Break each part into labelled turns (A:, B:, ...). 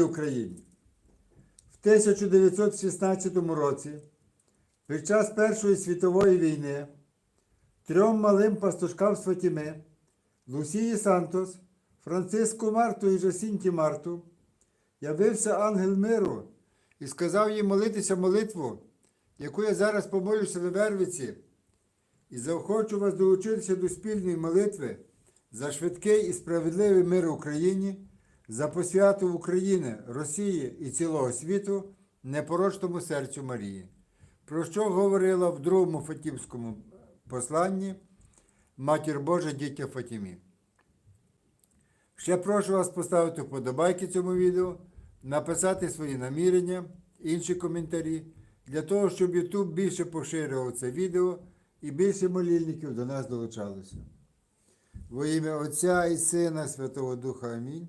A: Україні. В 1916 році, під час Першої світової війни, трьом малим пастушкам з Фатіми, Лусії Сантос, Франциску Марту і Жасінті Марту, явився ангел миру і сказав їм молитися молитву, яку я зараз помолюся на Вервиці, і заохочу вас долучитися до спільної молитви за швидкий і справедливий мир Україні, за посвяту України, Росії і цілого світу непорочному серцю Марії, про що говорила в другому Фатімському посланні Матір Божа дітя Фатімі. Ще прошу вас поставити вподобайки цьому відео, написати свої намірення, інші коментарі, для того, щоб YouTube більше поширював це відео і більше молільників до нас долучалося. Во ім'я Отця і Сина Святого Духа Амінь.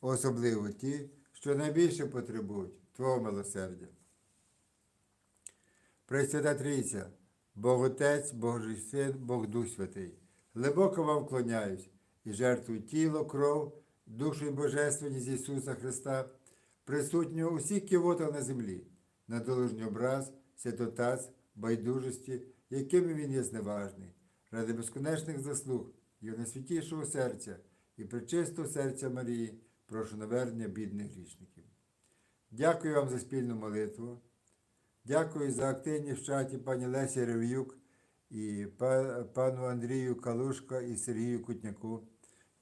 A: особливо ті, що найбільше потребують Твого милосердя. Пресвята Трійця, Бог Отець, Божий Син, Бог Дух Святий, глибоко вам вклоняюсь і жертвую тіло, кров, душу і божественність Ісуса Христа, присутнього у всіх кивотах на землі, на долужній образ, святотаз, байдужості, якими Він є зневажний, ради безконечних заслуг Його найсвятішого серця і причистого серця Марії, прошу навернення бідних грішників. Дякую вам за спільну молитву. Дякую за активність в чаті пані Лесі Рев'юк і пану Андрію Калушка і Сергію Кутняку.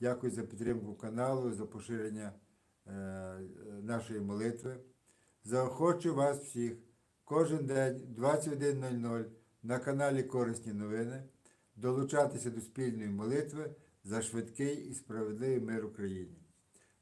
A: Дякую за підтримку каналу, за поширення е, нашої молитви. Заохочу вас всіх кожен день 21.00 на каналі Корисні новини долучатися до спільної молитви за швидкий і справедливий мир Україні.